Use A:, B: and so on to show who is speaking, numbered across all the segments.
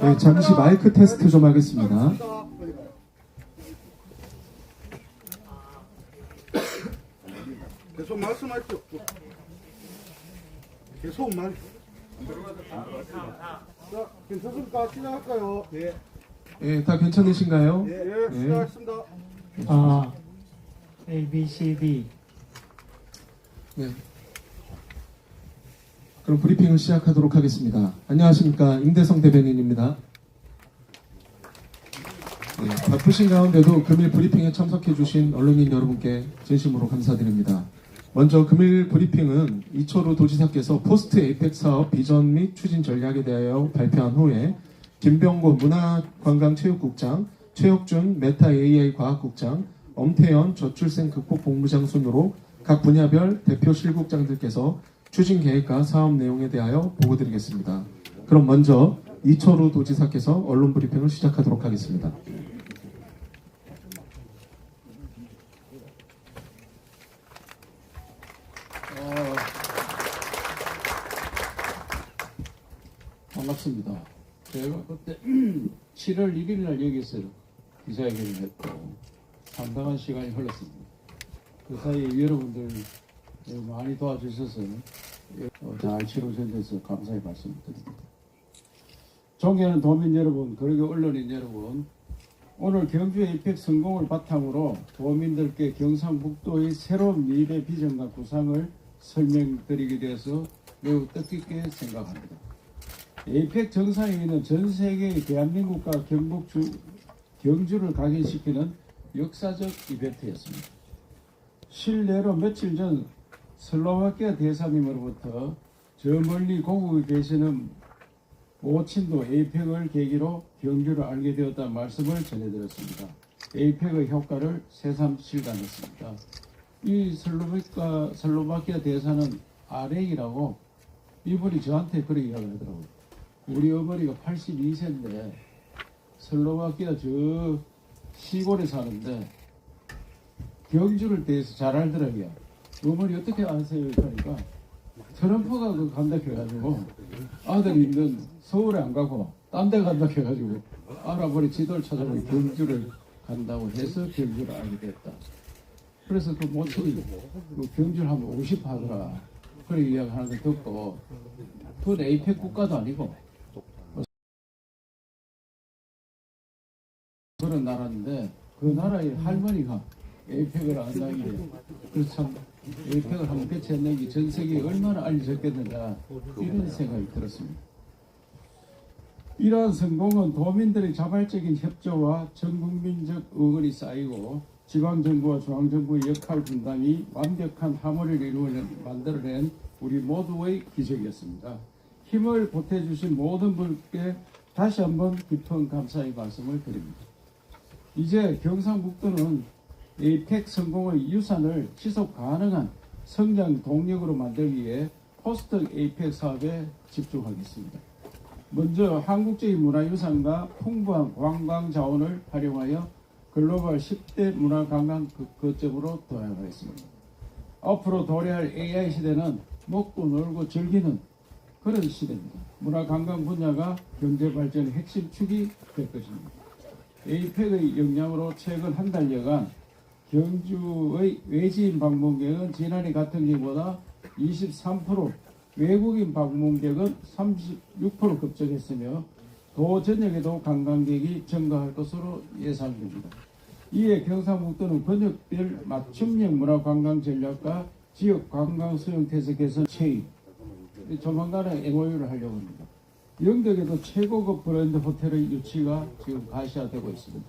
A: 네, 잠시 마이크 테스트 좀 하겠습니다.
B: 계속 말씀하십시오. 계속 말. 자, 괜찮습니까? 시작할까요? 예.
A: 예, 다 괜찮으신가요?
B: 예, 예, 시작하겠습니다.
C: 아, A, B, C, D.
A: 네. 그럼 브리핑을 시작하도록 하겠습니다. 안녕하십니까. 임대성 대변인입니다. 네, 바쁘신 가운데도 금일 브리핑에 참석해주신 언론인 여러분께 진심으로 감사드립니다. 먼저 금일 브리핑은 이철우 도지사께서 포스트 에이펙 사업 비전 및 추진 전략에 대하여 발표한 후에 김병곤 문화관광체육국장, 최혁준 메타 AI 과학국장, 엄태현 저출생 극복 본부장 순으로 각 분야별 대표 실국장들께서 추진 계획과 사업 내용에 대하여 보고드리겠습니다. 그럼 먼저 이철우 도지사께서 언론 브리핑을 시작하도록 하겠습니다.
D: 어, 반갑습니다. 제가 그때 7월 1일 날 여기서 기자회견을 했고 상당한 시간이 흘렀습니다. 그 사이에 여러분들 많이 도와주셔서 어, 잘 치료된 데서 감사의 말씀을 드립니다. 존경하는 도민 여러분, 그리고 언론인 여러분, 오늘 경주 에이펙 성공을 바탕으로 도민들께 경상북도의 새로운 미래 비전과 구상을 설명드리게 되어서 매우 뜻깊게 생각합니다. 에이펙 정상회의는 전 세계의 대한민국과 경북주, 경주를 각인시키는 역사적 이벤트였습니다. 실례로 며칠 전 슬로바키아 대사님으로부터 저 멀리 고국에 계시는 모친도 에이펙을 계기로 경주를 알게 되었다는 말씀을 전해드렸습니다. 에이펙의 효과를 새삼 실감했습니다. 이 슬로바키아, 슬로바키아 대사는 아렉이라고 이분이 저한테 그렇게 이야기하더라고요. 우리 어머니가 82세인데 슬로바키아 저 시골에 사는데 경주를 대해서 잘 알더라고요. 어머니 어떻게 아세요? 그러니까 트럼프가 그 간다 해가지고 아들이 있는 서울에 안 가고 딴 데 간다 해가지고 알아보니 지도를 찾아보니 경주를 간다고 해서 경주를 알게 됐다. 그래서 그 모습이 그 경주를 하면 50 하더라. 그런 이야기 하는 거 듣고 그건 에이펙 국가도 아니고 그런 나라인데 그 나라의 할머니가 에이펙을 안다는 게 그래서 참 에이펙을 한번 개최했는 게 전 세계에 얼마나 알려졌겠느냐 이런 생각이 들었습니다. 이러한 성공은 도민들의 자발적인 협조와 전국민적 의견이 쌓이고 지방정부와 중앙정부의 역할 분담이 완벽한 하모니를 이루어 만들어낸 우리 모두의 기적이었습니다. 힘을 보태주신 모든 분께 다시 한번 깊은 감사의 말씀을 드립니다. 이제 경상북도는 에 이펙 성공의 유산을 지속 가능한 성장 동력으로 만들기 위해 포스트 에이펙 사업에 집중하겠습니다. 먼저 한국적인 문화유산과 풍부한 관광 자원을 활용하여 글로벌 10대 문화관광 거점으로 도약하겠습니다. 앞으로 도래할 AI 시대는 먹고 놀고 즐기는 그런 시대입니다. 문화관광 분야가 경제 발전의 핵심 축이 될 것입니다. 에이펙의 영향으로 최근 한 달여간 경주의 외지인 방문객은 지난해 같은 기보다 23%, 외국인 방문객은 36% 급증했으며 도 전역에도 관광객이 증가할 것으로 예상됩니다. 이에 경상북도는 번역별 맞춤형 문화 관광 전략과 지역 관광 수용 태세 개선 체의 조만간에 MOU를 하려고 합니다. 영덕에도 최고급 브랜드 호텔의 유치가 지금 가시화되고 있습니다.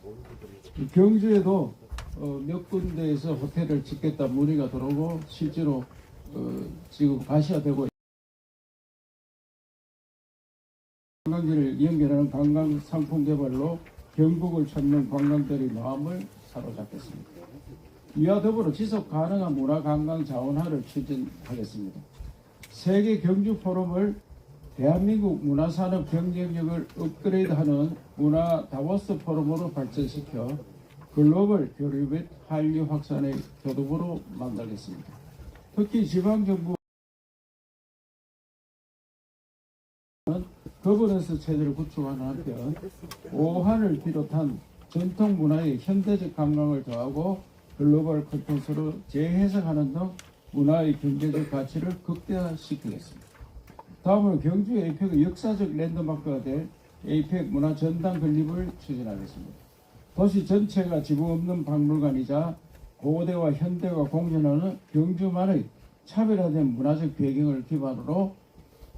D: 경주에도 어, 몇 군데에서 호텔을 짓겠다 문의가 들어오고 실제로 어, 지금 가시화되고 관광지를 연결하는 관광 상품 개발로 경북을 찾는 관광들의 마음을 사로잡겠습니다. 이와 더불어 지속 가능한 문화 관광 자원화를 추진하겠습니다. 세계 경주 포럼을 대한민국 문화산업 경쟁력을 업그레이드하는 문화 다보스 포럼으로 발전시켜 글로벌 교류 및 한류 확산의 교두보로 만들겠습니다. 특히 지방정부 거버넌스 체제를 구축하는 한편 오한을 비롯한 전통 문화의 현대적 관광을 더하고 글로벌 컨텐츠로 재해석하는 등 문화의 경제적 가치를 극대화시키겠습니다. 다음으로 경주 에이펙의 역사적 랜드마크가 될 에이펙 문화 전당 건립을 추진하겠습니다. 도시 전체가 지붕 없는 박물관이자 고대와 현대가 공존하는 경주만의 차별화된 문화적 배경을 기반으로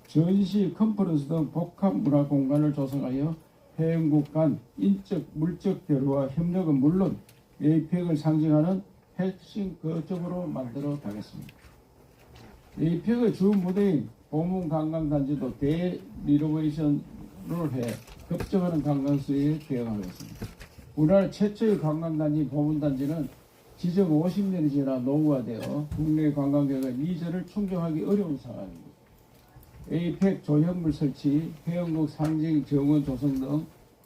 D: 전시, 컨퍼런스 등 복합 문화 공간을 조성하여 해외국 간 인적, 물적 교류와 협력은 물론 에이펙을 상징하는 핵심 거점으로 만들어 가겠습니다. 에이펙의 주 무대인 보문 관광단지도 대리노베이션을 해 급증하는 관광수에 대응하겠습니다. 우리나라 최초의 관광단지 보문단지는 지정 50년이 지나 노후화되어 국내 관광객의 니즈를 충족하기 어려운 상황입니다. 에이펙 조형물 설치, 해영국 상징 정원 조성 등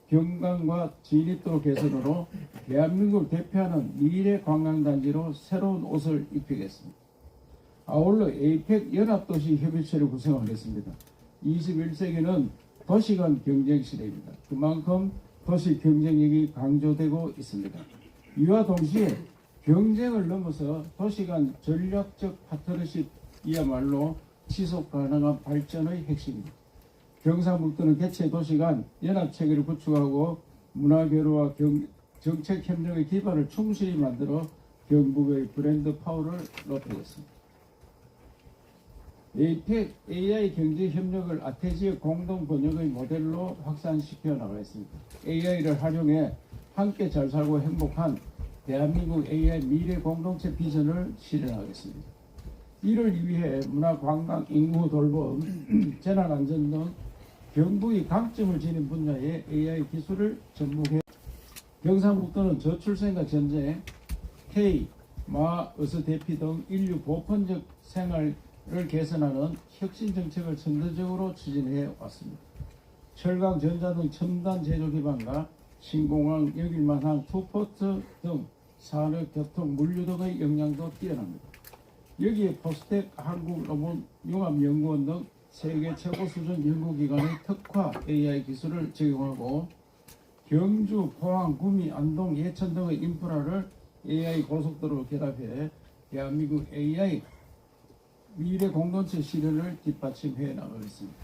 D: 경관과 진입도 개선으로 대한민국을 대표하는 미래 관광단지로 새로운 옷을 입히겠습니다. 아울러 에이펙 연합도시 협의체를 구성하겠습니다. 21세기는 도시간 경쟁 시대입니다. 그만큼 도시 경쟁력이 강조되고 있습니다. 이와 동시에 경쟁을 넘어서 도시 간 전략적 파트너십이야말로 지속 가능한 발전의 핵심입니다. 경상북도는 개최 도시 간 연합 체계를 구축하고 문화교류와 경- 정책 협력의 기반을 충실히 만들어 경북의 브랜드 파워를 높이겠습니다. 에이펙 AI 경제 협력을 아태지역 공동 번역의 모델로 확산시켜 나가겠습니다. AI를 활용해 함께 잘 살고 행복한 대한민국 AI 미래 공동체 비전을 실현하겠습니다. 이를 위해 문화 관광 인구 돌봄 재난 안전 등 경북이 강점을 지닌 분야의 AI 기술을 접목해 경상북도는 저출생과 전쟁, K, 마, 어서 대피 등 인류 보편적 생활 을 개선하는 혁신 정책을 선도적으로 추진해 왔습니다. 철강, 전자 등 첨단 제조 기반과 신공항, 역일만항, 투포트 등 산업, 교통, 물류 등의 역량도 뛰어납니다. 여기에 포스텍 한국 로봇 융합연구원 등 세계 최고 수준 연구기관의 특화 AI 기술을 적용하고 경주, 포항, 구미, 안동, 예천 등의 인프라를 AI 고속도로로 결합해 대한민국 AI 미래 공동체 실현을 뒷받침해 나가겠습니다.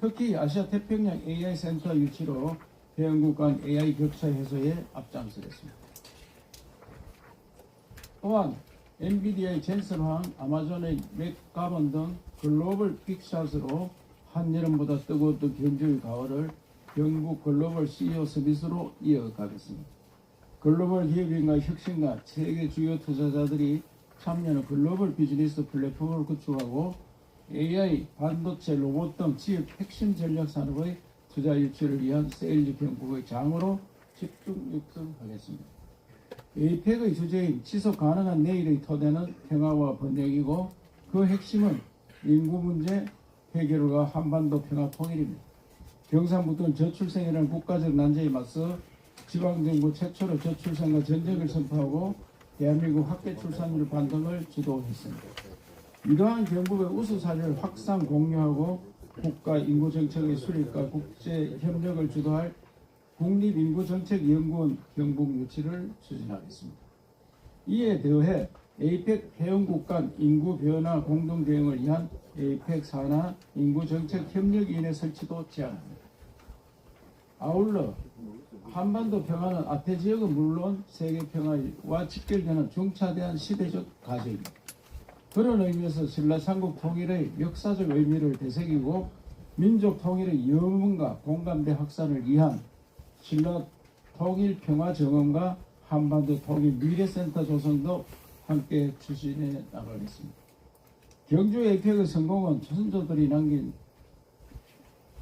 D: 특히 아시아 태평양 AI 센터 유치로 회원국 간 AI 격차 해소에 앞장서겠습니다. 또한 엔비디아의 젠슨 황, 아마존의 맥가먼 등 글로벌 빅샷으로 한여름보다 뜨거웠던 경주의 가을을 경북 글로벌 CEO 서비스로 이어가겠습니다. 글로벌 기업인과 혁신가, 세계 주요 투자자들이 참여하는 글로벌 비즈니스 플랫폼을 구축하고 AI, 반도체, 로봇 등 지역 핵심 전략 산업의 투자 유치를 위한 세일즈 경북의 장으로 집중 육성하겠습니다. 에이펙의 주제인 지속 가능한 내일의 토대는 평화와 번영이고 그 핵심은 인구 문제 해결과 한반도 평화 통일입니다. 경상북도는 저출생이라는 국가적 난제에 맞서 지방정부 최초로 저출생과 전쟁을 선포하고 대한민국 학계 출산율 반등을 주도했습니다. 이러한 경북의 우수 사례를 확산 공유하고 국가 인구 정책의 수립과 국제 협력을 주도할 국립인구정책연구원 경북 유치를 추진하겠습니다. 이에 더해 에이펙 회원국 간 인구 변화 공동 대응을 위한 에이펙 산하 인구정책 협력위원회 설치도 제안합니다. 아울러 한반도 평화는 아태 지역은 물론 세계 평화와 직결되는 중차대한 시대적 과제입니다. 그런 의미에서 신라 삼국 통일의 역사적 의미를 되새기고 민족 통일의 염원과 공감대 확산을 위한 신라 통일 평화 정원과 한반도 통일 미래센터 조성도 함께 추진해 나가겠습니다. 경주 에이펙의 성공은 조선조들이 남긴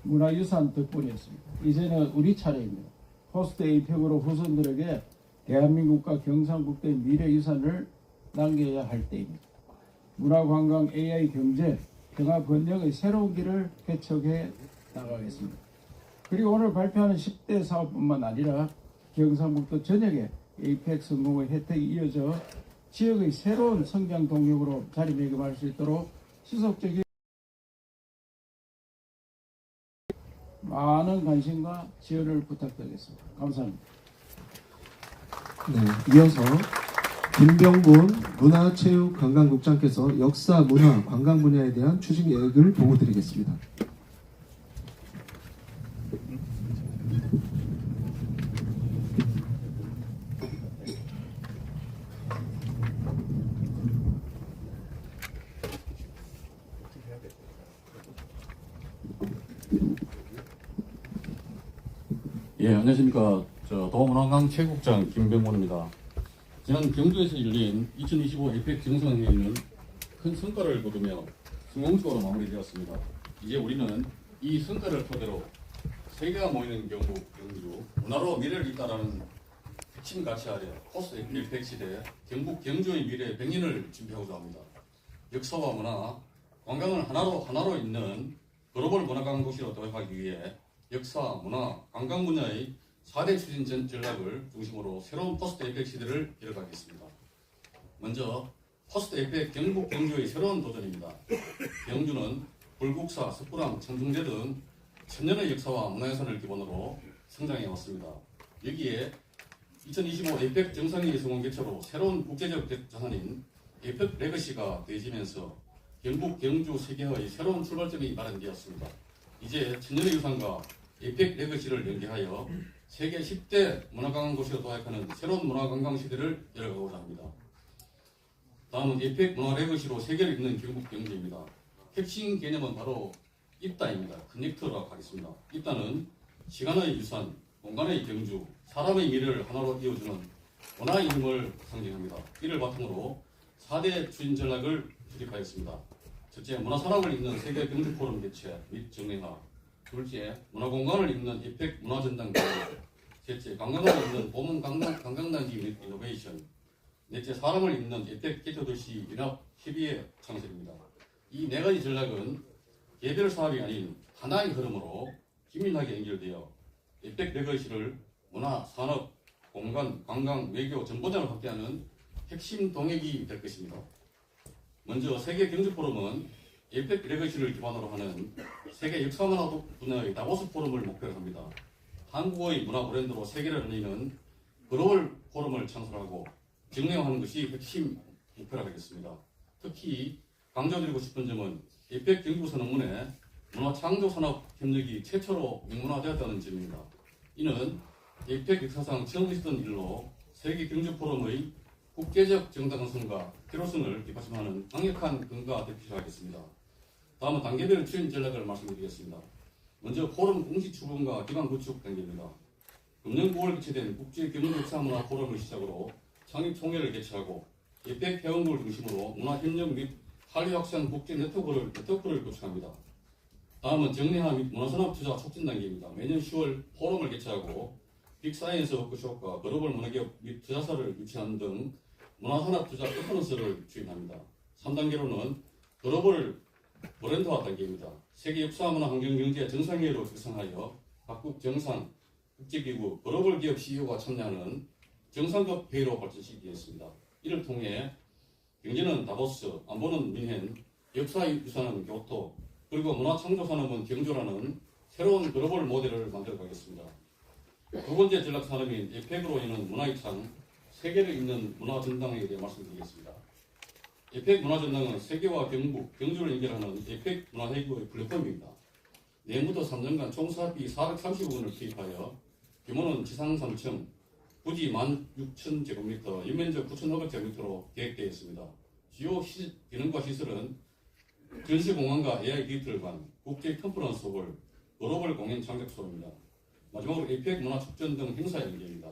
D: 문화유산 덕분이었습니다. 이제는 우리 차례입니다. 포스트 에이펙으로 후손들에게 대한민국과 경상북도의 미래 유산을 남겨야 할 때입니다. 문화관광 AI 경제 평화 번영의 새로운 길을 개척해 나가겠습니다. 그리고 오늘 발표하는 10대 사업뿐만 아니라 경상북도 전역에 에이펙 성공의 혜택이 이어져 지역의 새로운 성장 동력으로 자리매김할 수 있도록 지속적인 많은 관심과 지원을 부탁드리겠습니다. 감사합니다.
A: 네, 이어서 김병곤 문화체육관광국장께서 역사, 문화, 관광 분야에 대한 추진 계획을 보고 드리겠습니다.
E: 예, 안녕하십니까. 저 도문화관 최국장 김병곤입니다. 지난 경주에서 열린 2025 에펙 정상회의는 큰 성과를 거두며 성공적으로 마무리되었습니다. 이제 우리는 이 성과를 토대로 세계가 모이는 경북 경주 문화로 미래를 잇다라는 핵심 가치 아래 포스트 에픽 시대 경북 경주의 미래 100년을 준비하고자 합니다. 역사와 문화, 관광을 하나로 하나로 잇는 글로벌 문화관 도시로 도약하기 위해 역사, 문화, 관광 분야의 4대 추진 전- 전략을 중심으로 새로운 포스트 에펙 시대를 열어가겠습니다. 먼저 포스트 에펙 경북 경주의 새로운 도전입니다. 경주는 불국사, 석굴암, 청중제 등 천년의 역사와 문화유산을 기본으로 성장해 왔습니다. 여기에 2025 에펙 정상회의 성공 개최로 새로운 국제적 자산인 에펙 레거시가 더해지면서 경북 경주 세계화의 새로운 출발점이 마련되었습니다. 이제 천년의 유산과 에펙 레거시를 연계하여 세계 10대 문화관광 도시로 도약하는 새로운 문화관광 시대를 열어가고자 합니다. 다음은 에펙 문화 레거시로 세계를 잇는 경북 경주입니다. 핵심 개념은 바로 입다입니다. 커넥터라고 하겠습니다. 입다는 시간의 유산, 공간의 경주, 사람의 미래를 하나로 이어주는 문화의 힘을 상징합니다. 이를 바탕으로 4대 추진 전략을 수립하였습니다. 첫째, 문화산업을 잇는 세계 경주 포럼 개최 및 정례화. 둘째, 문화공간을 잇는 이펙 문화전당 개최. 셋째, 관광을 잇는 보문 관광, 관광단지 및 이노베이션. 넷째, 사람을 잇는 이펙 기초도시 연합 협의회 창설입니다. 이 네 가지 전략은 개별 사업이 아닌 하나의 흐름으로 긴밀하게 연결되어 이펙 레거시를 문화, 산업, 공간, 관광, 외교, 전보장을 확대하는 핵심 동력이 될 것입니다. 먼저 세계 경제 포럼은 에펙 레거시를 기반으로 하는 세계 역사 문화 분야의 다보스 포럼을 목표로 합니다. 한국의 문화 브랜드로 세계를 알리는 글로벌 포럼을 창설하고 정례화하는 것이 핵심 목표라 하겠습니다. 특히 강조드리고 싶은 점은 에펙 경주 선언문에 문화 창조 산업 협력이 최초로 명문화되었다는 점입니다. 이는 에펙 역사상 처음 있었던 일로 세계 경주 포럼의 국제적 정당성과 필요성을 뒷받침하는 강력한 근거가 될 필요하겠습니다. 다음은 단계별 추진 전략을 말씀드리겠습니다. 먼저 포럼 공식 출범과 기반 구축 단계입니다. 금년 9월 개최된 국제 경제 역사문화 포럼을 시작으로 창립 총회를 개최하고 예백 회원국을 중심으로 문화 협력 및 한류 확산 국제 네트워크를 네트워크를 구축합니다. 다음은 정례화 및 문화산업 투자 촉진 단계입니다. 매년 10월 포럼을 개최하고 빅사이언스 워크숍과 글로벌 문화기업 및 투자사를 유치하는 등 문화산업 투자 컨퍼런스를 주인합니다. 3단계로는 글로벌 브랜드화 단계입니다. 세계 역사 문화 환경 경제 정상회의로 결성하여 각국 정상, 국제기구, 글로벌 기업 CEO가 참여하는 정상급 회의로 발전시키겠습니다. 이를 통해 경제는 다보스, 안보는 민헨, 역사 유산은 교토, 그리고 문화 창조 산업은 경주라는 새로운 글로벌 모델을 만들어 가겠습니다. 두 번째 전략 산업인 에펙으로 인한 문화유산, 세계를 잇는 문화전당에 대해 말씀드리겠습니다. 에펙 문화전당은 세계와 경북, 경주를 연결하는 에펙 문화회구의 플랫폼입니다. 내년부터 3년간 총 사업비 430억 원을 투입하여 규모는 지상 3층, 부지 16,000제곱미터, 연면적 9,500제곱미터로 계획되어 있습니다. 주요 시, 기능과 시설은 전시공항과 AI 디지털관, 국제 컨퍼런스 홀, 글로벌 공연 창작소입니다. 마지막으로 에펙 문화 축전 등 행사 연계입니다.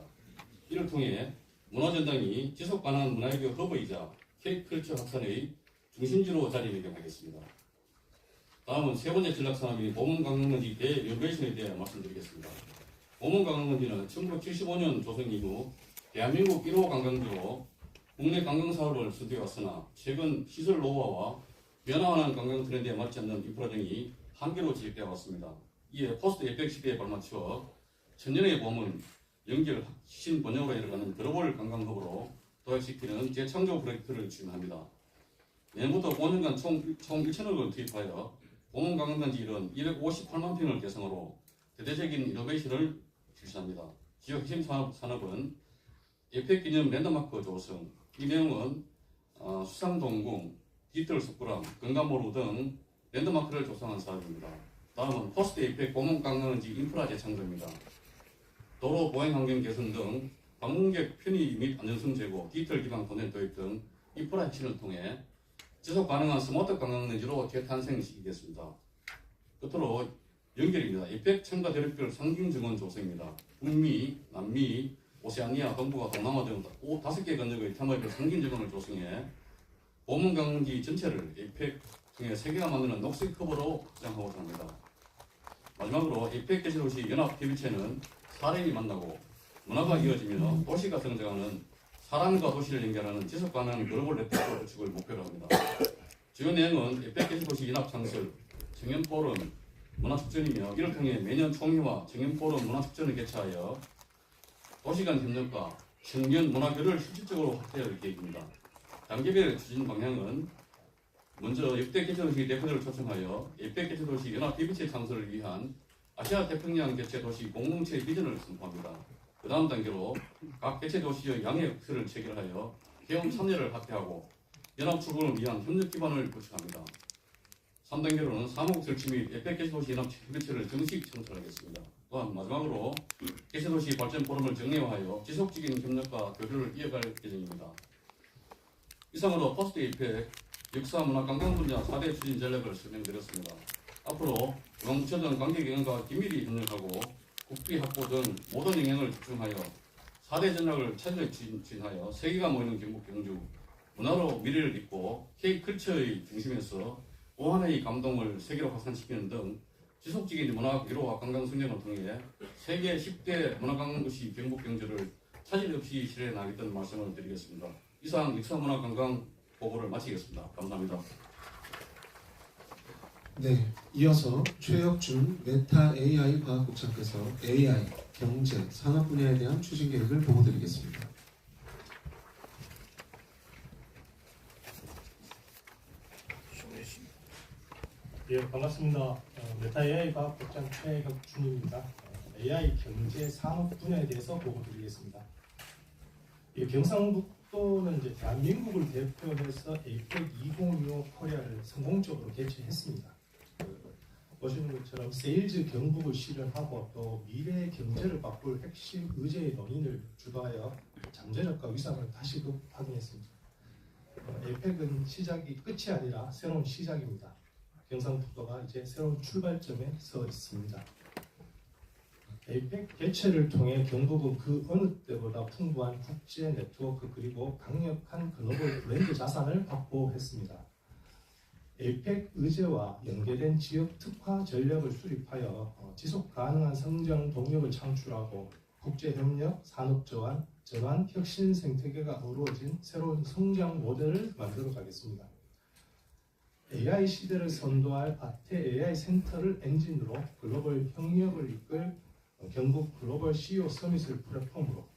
E: 이를 통해 문화전당이 지속 가능한 문화외교 허브이자 K컬처 확산의 중심지로 자리 매김 하겠습니다. 다음은 세 번째 전략 산업인 보문관광단지 대리노베이션에 대해 말씀드리겠습니다. 보문관광단지는 1975년 조성 이후 대한민국 1호 관광지로 국내 관광 사업을 수주해 왔으나 최근 시설 노후화와 변화하는 관광 트렌드에 맞지 않는 인프라 등이 한계로 지적되어 왔습니다. 이에 포스트 에펙 시대에 발맞추어 천년의 보문 연결 신 번역으로 이뤄가는 글로벌 관광hub으로 도약시키는 재창조 프로젝트를 추진합니다. 내년부터 5년간 총, 총 1천억 원을 투입하여 보문 관광단지 일은 258만 평을 대상으로 대대적인 이노베이션을 실시합니다. 지역 핵심 산업, 산업은 에펙 기념 랜드마크 조성, 이 내용은 어, 수산동궁, 디지털 석굴암, 금강모루 등 랜드마크를 조성한 사업입니다. 다음은 포스트 에펙 공원 관광지 인프라 재창조입니다. 도로 보행 환경 개선 등 방문객 편의 및 안전성 제고, 디지털 기반 콘텐츠 도입 등 인프라 혁신을 통해 지속 가능한 스마트 관광지로 재탄생시키겠습니다. 끝으로 연결입니다. 에펙 첨가 대륙별 상징 증원 조성입니다. 북미, 남미, 오세아니아, 동북아, 동남아 등 오- 다섯 개 건역의 테마별 상징 증원을 조성해 보문 관광지 전체를 에펙 통해 세계가 만드는 녹색 커버로 확장하고자 합니다. 마지막으로 에펙 개시도시 연합 협의체는 사람이 만나고 문화가 이어지며 도시가 성장하는 사람과 도시를 연결하는 지속 가능한 글로벌 네트워크 구축을 목표로 합니다. 주요 내용은 에펙 개시도시 연합 창설, 청년 포럼, 문화축전이며 이를 통해 매년 총회와 청년 포럼 문화축전을 개최하여 도시간 협력과 청년 문화교를 실질적으로 확대할 계획입니다. 단계별 추진 방향은 먼저 역대 개최도시 대표들을 초청하여 에펙 개최도시 연합 협의체 창설을 위한 아시아 태평양 개최도시 공동체 비전을 선포합니다. 그 다음 단계로 각 개최도시의 양해 혁세를 체결하여 개헌 참여를 확대하고 연합 출범을 위한 협력 기반을 구축합니다. 3단계로는 사무국 설치 및 에펙 개최도시 연합 협의체를 정식 창설하겠습니다. 또한 마지막으로 개최도시 발전 포럼을 정례화하여 지속적인 협력과 교류를 이어갈 예정입니다. 이상으로 포스트 에펙 역사 문화 관광 분야 4대 추진 전략을 설명드렸습니다. 앞으로 중앙부처 등 관계기관과 긴밀히 협력하고 국비 확보 등 모든 영향을 집중하여 4대 전략을 체계 추진하여 세계가 모이는 경북 경주 문화로 미래를 잇고 K컬처의 중심에서 오한의 감동을 세계로 확산시키는 등 지속적인 문화 기로와 관광 승진을 통해 세계 10대 문화관광도시 경북 경주를 차질 없이 실현해 나가겠다는 말씀을 드리겠습니다. 이상 역사문화관광 보고를 마치겠습니다. 감사합니다.
A: 네, 이어서 최혁준 메타 AI 과학국장께서 AI, 경제, 산업 분야에 대한 추진 계획을 보고드리겠습니다.
C: 예, 반갑습니다. 어, 메타 AI 과학국장 최혁준입니다. 어, AI 경제 산업 분야에 대해서 보고드리겠습니다. 이 경상북도는 이제 대한민국을 대표해서 에이펙 2025 코리아를 성공적으로 개최했습니다. 그, 보시는 것처럼 세일즈 경북을 실현하고 또 미래의 경제를 바꿀 핵심 의제의 논의를 주도하여 잠재력과 위상을 다시금 확인했습니다. 어, 에이펙은 시작이 끝이 아니라 새로운 시작입니다. 경상북도가 이제 새로운 출발점에 서 있습니다. 에이펙 개최를 통해 경북은 그 어느 때보다 풍부한 국제 네트워크 그리고 강력한 글로벌 브랜드 자산을 확보했습니다. 에이펙 의제와 연계된 지역 특화 전략을 수립하여 어, 지속 가능한 성장 동력을 창출하고 국제 협력, 산업 전환, 전환, 혁신 생태계가 어우러진 새로운 성장 모델을 만들어 가겠습니다. AI 시대를 선도할 아태 AI 센터를 엔진으로 글로벌 협력을 이끌 어, 경북 글로벌 CEO 서밋을 플랫폼으로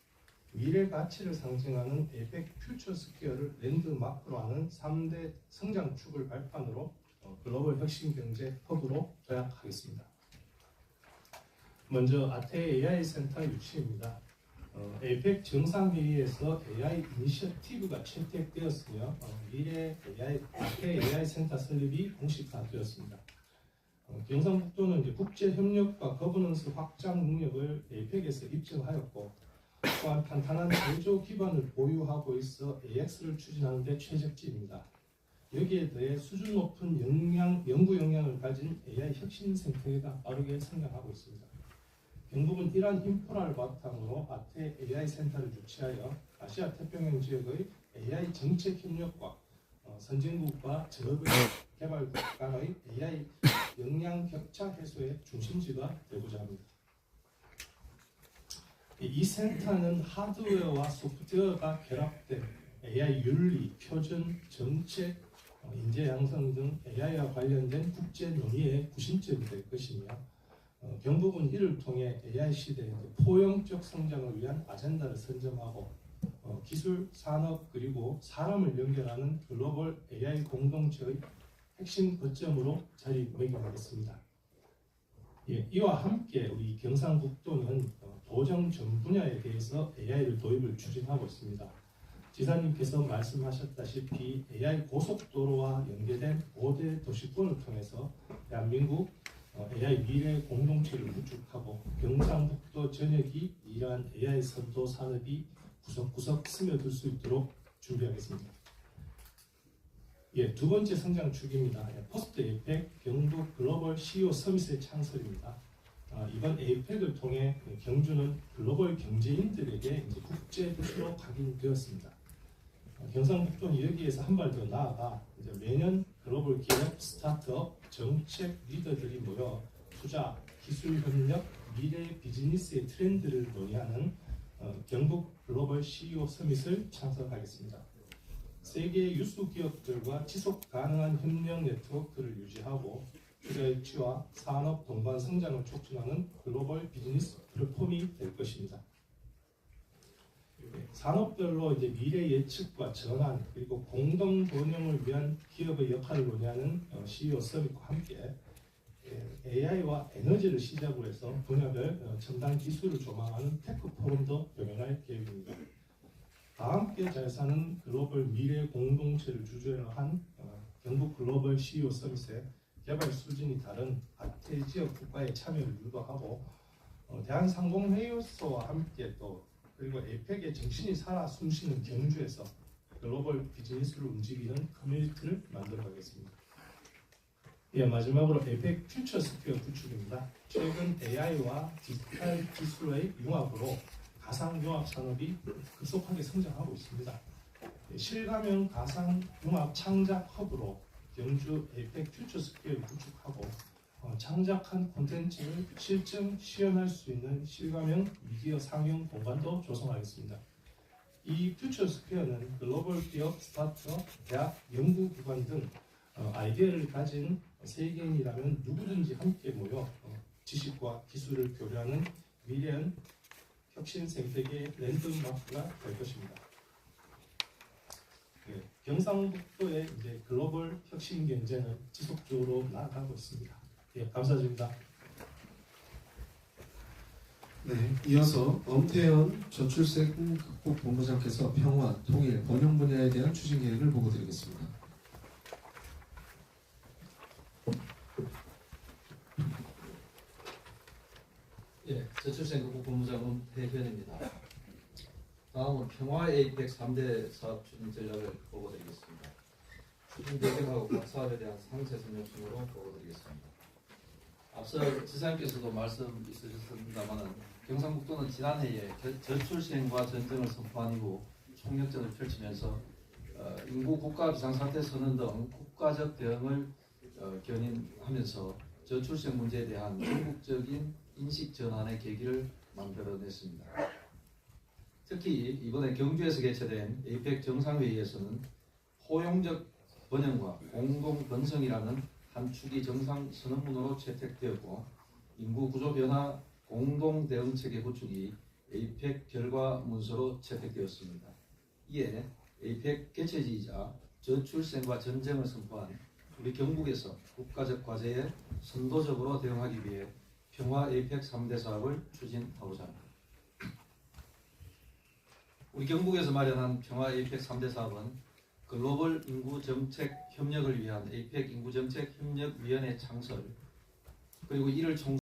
C: 미래 가치를 상징하는 에펙 퓨처 스퀘어를 랜드마크로 하는 3대 성장축을 발판으로 어, 글로벌 혁신 경제 허브로 도약하겠습니다. 먼저 아태 AI 센터 유치입니다. 어, 에펙 정상회의에서 AI 이니셔티브가 채택되었으며 어, 미래 AI, 아태 AI 센터 설립이 공식화되었습니다. 어, 경상북도는 국제 협력과 거버넌스 확장 능력을 에펙에서 입증하였고 또한 탄탄한 제조 기반을 보유하고 있어 AX를 추진하는 데 최적지입니다. 여기에 더해 수준 높은 역량, 연구 역량을 가진 AI 혁신 생태계가 빠르게 성장하고 있습니다. 경북은 이러한 인프라를 바탕으로 아태 AI 센터를 유치하여 아시아 태평양 지역의 AI 정책 협력과 어, 선진국과 저급 개발 국간의 AI 역량 격차 해소의 중심지가 되고자 합니다. 이- 이 센터는 하드웨어와 소프트웨어가 결합된 AI 윤리, 표준, 정책, 어, 인재 양성 등 AI와 관련된 국제 논의의 구심점이 될 것이며 어, 경북은 이를 통해 AI 시대의 포용적 성장을 위한 아젠다를 선점하고 어, 기술, 산업 그리고 사람을 연결하는 글로벌 AI 공동체의 핵심 거점으로 자리매김하겠습니다. 예, 이와 함께 우리 경상북도는 어, 도정 전 분야에 대해서 AI를 도입을 추진하고 있습니다. 지사님께서 말씀하셨다시피 AI 고속도로와 연계된 5대 도시권을 통해서 대한민국 어, AI 미래 공동체를 구축하고 경상북도 전역이 이러한 AI 선도 산업이 구석구석 스며들 수 있도록 준비하겠습니다. 예, 두 번째 성장 축입니다. 예, 포스트 에이펙 경북 글로벌 CEO 서밋의 창설입니다. 아, 이번 에이펙을 통해 그 경주는 글로벌 경제인들에게 국제 도시로 각인되었습니다. 어, 경상북도는 여기에서 한 발 더 나아가 이제 매년 글로벌 기업, 스타트업, 정책 리더들이 모여 투자, 기술 협력, 미래 비즈니스의 트렌드를 논의하는 어, 경북 글로벌 CEO 서밋을 창설하겠습니다. 세계 유수 기업들과 지속 가능한 협력 네트워크를 유지하고 투자유치와 산업 동반 성장을 촉진하는 글로벌 비즈니스 플랫폼이 될 것입니다. 네, 산업별로 이제 미래 예측과 전환 그리고 공동 번영을 위한 기업의 역할을 논의하는 어, CEO 서밋과 함께 AI와 에너지를 시작으로 해서 분야별 어, 첨단 기술을 조망하는 테크 포럼도 병행할 계획입니다. 다 함께 잘 사는 글로벌 미래 공동체를 주제로 한 어, 경북 글로벌 CEO 서밋에 개발 수준이 다른 아태 지역 국가의 참여를 유도하고 어, 대한 상공회의소와 함께 또 그리고 에펙의 정신이 살아 숨쉬는 경주에서 글로벌 비즈니스를 움직이는 커뮤니티를 만들어 가겠습니다. 예, 마지막으로 에펙 퓨처 스피어 구축입니다. 최근 AI와 디지털 기술의 융합으로 가상융합 산업이 급속하게 성장하고 있습니다. 예, 실감형 가상융합 창작 허브로 경주 에펙 퓨처 스피어를 구축하고 어, 창작한 콘텐츠를 실증 시연할 수 있는 실감형 미디어 상영 공간도 조성하겠습니다. 이 퓨처 스퀘어는 글로벌 기업, 스타트업, 대학, 연구기관 등 어, 아이디어를 가진 세계인이라면 누구든지 함께 모여 어, 지식과 기술을 교류하는 미래한 혁신 생태계 랜드마크가 될 것입니다. 네, 경상북도의 이제 글로벌 혁신 경제는 지속적으로 나아가고 있습니다. 예, 감사드립니다.
A: 네, 이어서 엄태현 저출생 극복 본부장께서 평화, 통일, 번영 분야에 대한 추진 계획을 보고 드리겠습니다.
F: 3대 임팩 3대 사업 추진 전략을 보고드리겠습니다. 추진 배경하고 각 사업에 대한 상세 설명충으로 보고드리겠습니다. 앞서 지사님께서도 말씀 있으셨습니다만 경상북도는 지난해에 절출 시행과 전쟁을 선포한 이후 총력전을 펼치면서 어, 인구 국가 비상사태 선언 등 국가적 대응을 어, 견인하면서 저출생 문제에 대한 전국적인 인식 전환의 계기를 만들어냈습니다. 특히 이번에 경주에서 개최된 에이펙 정상회의에서는 포용적 번영과 공동 번성이라는 한 축이 정상 선언문으로 채택되었고 인구 구조 변화 공동 대응 체계 구축이 에이펙 결과 문서로 채택되었습니다. 이에 에이펙 개최지이자 저출생과 전쟁을 선포한 우리 경북에서 국가적 과제에 선도적으로 대응하기 위해 평화 에이펙 3대 사업을 추진하고자 합니다. 우리 경북에서 마련한 평화 에이펙 3대 사업은 글로벌 인구 정책 협력을 위한 에이펙 인구 정책 협력 위원회 창설 그리고 이를 총